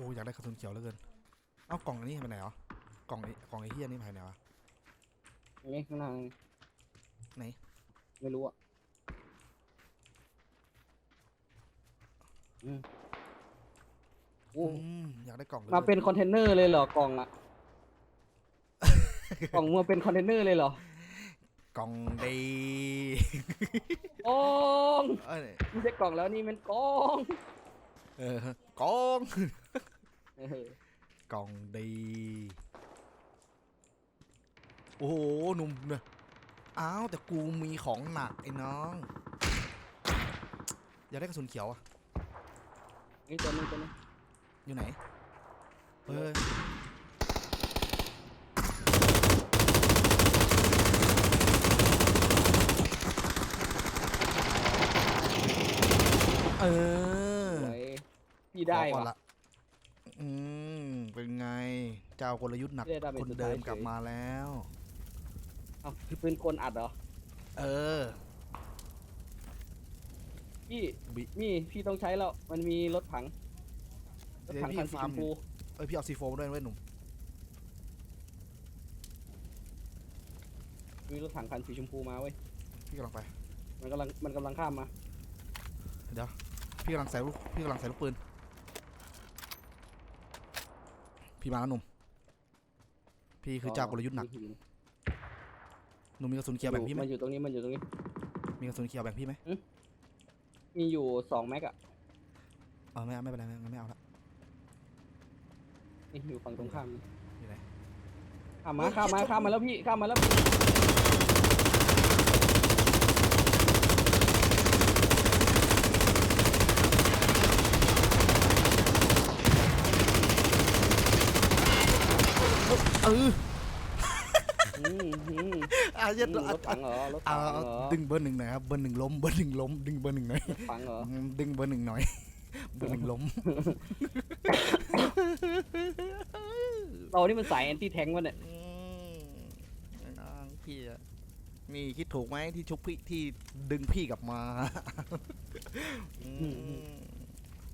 อ้อยากได้กระสุนเขียวเหลือเกิน เอ้ากล่องอันนี้ไปไหนเหรอกล่องไอ้กล่องไอ้เฮียนี่ไปไหนวะนี่ข้างหน้าไหนไม่รู้อะอืมโอ้อืมอยากได้กล่องหลือมากิเป็นคอนเทนเนอร์เลยเหรอกล่องอะ กล่องมาเป็นคอนเทนเนอร์เลยเหรอ กล่องดีกล่อง เอ้ย ไม่ใช่กล่องแล้วนี่มันกล่อง เออกล่องเออกล่องดี โอ้โหหนุ่มเนี่ยอ้าวแต่กูมีของหนักไอ้น้อง อยากได้กระสุนเขียวอะนี่ตัวนึงตัวนึงอยู่ไหนเฮ้ยเออสวย พี่ได้ขอก่อนว่ะละอืมเป็นไง เจ้ากลยุทธ์หนักได้ดาเมจคนสุดท้ายเดิมเฉย กลับมาแล้ว เอ้าคือปืนกลอัดเหรอ เออ พี่บิมี่พี่ต้องใช้แล้ว มันมีรถถัง รถถังเดี๋ยวพี่คันสีฟาชร์มมพูเอ้ยพี่เอาซีโฟมาด้วยเว้ยหนุ่มมีรถถังคันสีชมพูมาเว้ย พี่กำลังไป มันกำลังมันกำลังข้ามมาเดี๋ยวพี่กำลังใส่ลูกพี่กำลังใส่ลูกปืน พี่มาแล้วหนุ่ม พี่คือเจ้ากลยุทธ์หนัก หนุ่มมีกระสุนเขียวแบ่งพี่ไหมมันอยู่ตรงนี้มันอยู่ตรงนี้ มีกระสุนเขียวแบ่งพี่ไหมมีอยู่สองแม็กอะเออไม่เอาไม่เป็นไรไม่งั้นไม่เอาละนี่อยู่ฝั่งตรงข้ามนี่อยู่ไหนข้ามมาเฮ้ยข้ามมาเหี้ยข้ามมาแล้วพี่ข้ามมาแล้ว เอออืมอืมอะเย็ดอืมรถถังเหรอรถเอาถังเอาเหรอดึงเบอร์หนึ่งหน่อยครับเบอร์หนึ่งล้มเบอร์หนึ่งล้มดึงเบอร์หนึ่งหน่อยรถถังเหรออืมดึงเบอร์หนึ่งหน่อยเบอร์หนึ่งล้มเรานี่มันสายแอนตี้แทงวะเนี่ยอืมน้องพี่อะนี่คิดถูกไหมที่ชุบพี่ที่ดึงพี่กลับมาอืม